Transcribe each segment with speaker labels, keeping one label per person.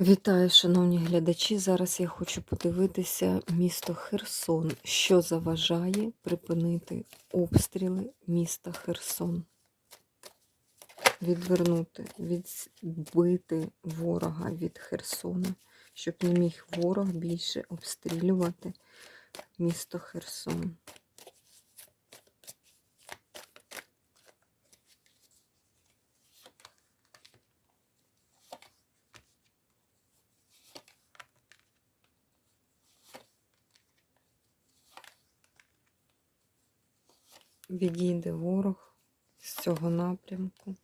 Speaker 1: Вітаю, шановні глядачі. Зараз я хочу подивитися місто Херсон, що заважає припинити обстріли міста Херсон. Відвернути, відбити ворога від Херсона, щоб не міг ворог більше обстрілювати місто Херсон. Відійде ворог з цього напрямку,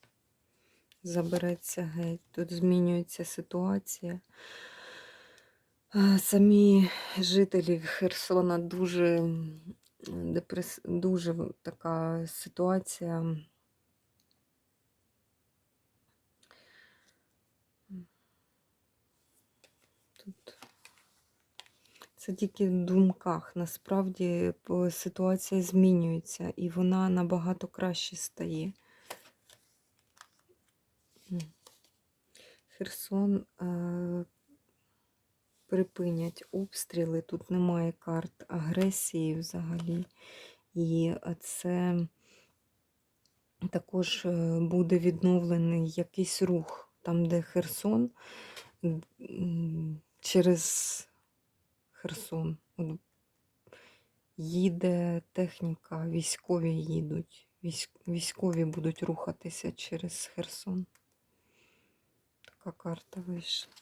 Speaker 1: забереться геть. Тут змінюється ситуація. Самі жителі Херсона дуже депрес... дуже така ситуація. Тут це тільки в думках. Насправді ситуація змінюється і вона набагато краще стає. Херсон е, припинять обстріли. Тут немає карт агресії взагалі. І е, це також е, буде відновлений якийсь рух там, де Херсон через Херсон. От їде техніка, військові їдуть. Військові будуть рухатися через Херсон. Така карта вийшла.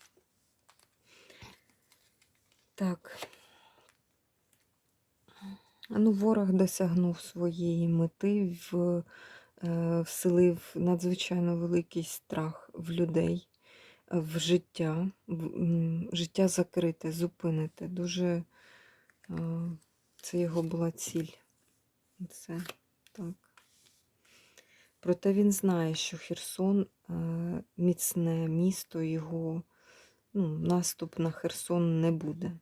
Speaker 1: Так. Ну, ворог досягнув своєї мети, в, е, вселив надзвичайно великий страх в людей, в життя, життя закрите, зупинити. Дуже це його була ціль. Це так. Проте він знає, що Херсон е, міцне місто, його ну, наступ на Херсон не буде.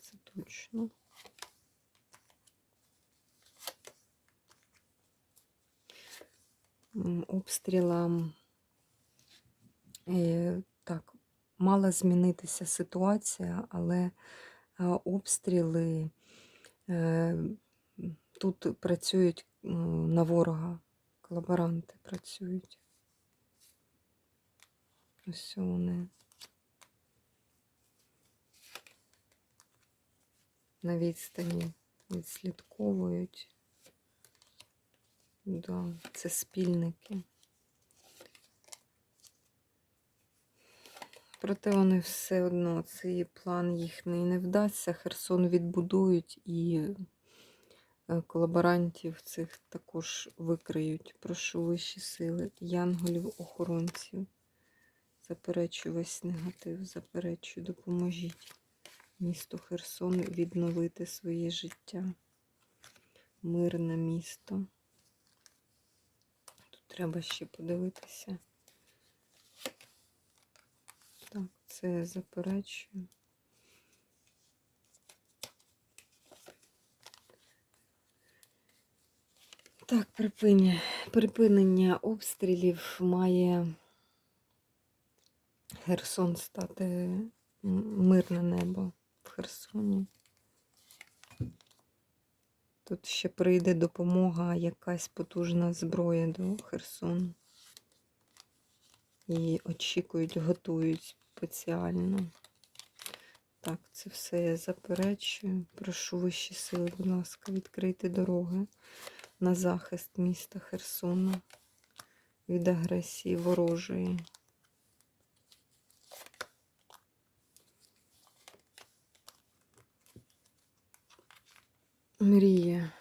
Speaker 1: Це точно. Обстрілам е, так, мала змінитися ситуація, але е, обстріли е, тут працюють м, на ворога, колаборанти працюють. Ось вони. На відстані відслідковують. Да, це спільники. Проте вони все одно, цей план їхній не вдасться. Херсон відбудують і е, колаборантів цих також викриють. Прошу вищі сили, янголів, охоронців. Заперечую весь негатив, заперечую, допоможіть місту Херсон відновити своє життя. Мирне місто. Тут треба ще подивитися. Так, це я заперечую. Так, припинення, припинення обстрілів має Херсон стати мирне небо в Херсоні. Тут ще прийде допомога, якась потужна зброя до Херсону. І очікують, готують спеціально. Так, це все я заперечую. Прошу вищі сили, будь ласка, відкрити дороги на захист міста Херсона від агресії ворожої. Мрія.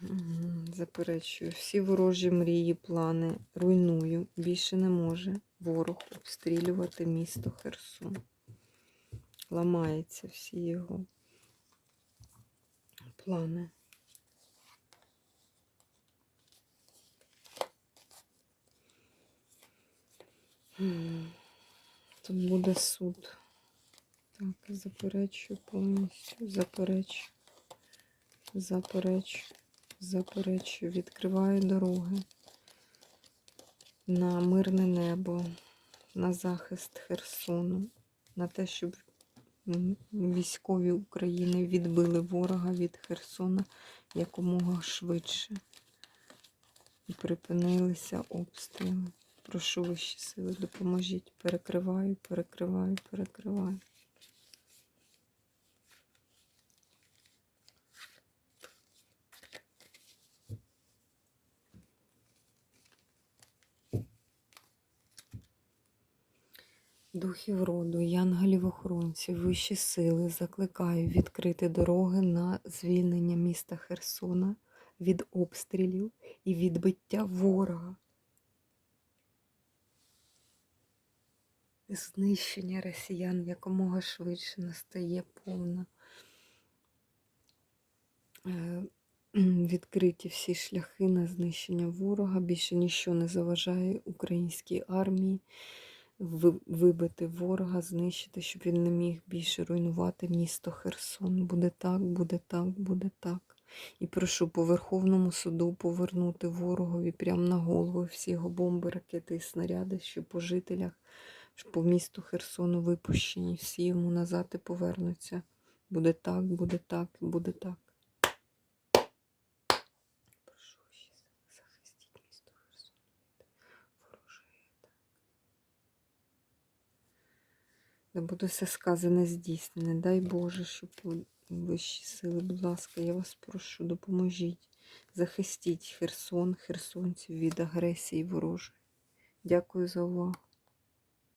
Speaker 1: Мгм, Заперечую. Всі ворожі мрії, плани руйную. Більше не може ворог обстрілювати місто Херсон. Ламаються всі його плани. Тут буде суд. Так, заперечую повністю. Заперечую. Заперечую. Заперечую. Відкриваю дороги на мирне небо, на захист Херсону, на те, щоб військові України відбили ворога від Херсона якомога швидше. І припинилися обстріли. Прошу вищі сили, допоможіть. Перекриваю, перекриваю, перекриваю. Духів роду, янголів-охоронців, вищі сили закликаю відкрити дороги на звільнення міста Херсона від обстрілів і відбиття ворога. Знищення росіян якомога швидше настає повна. Е, Відкриті всі шляхи на знищення ворога. Більше ніщо не заважає українській армії вибити ворога, знищити, щоб він не міг більше руйнувати місто Херсон. Буде так, буде так, буде так. І прошу по Верховному суду повернути ворогові прямо на голову всі його бомби, ракети і снаряди, що по жителях, що по місту Херсону випущені. Всі йому назад і повернуться. Буде так, буде так, буде так. Прошу ще захистіть місто Херсон від ворожої атаки. Да буде все сказане здійснене. Дай Боже, щоб вищі сили, будь ласка, я вас прошу, допоможіть. Захистіть Херсон, херсонців від агресії ворожої. Дякую за увагу.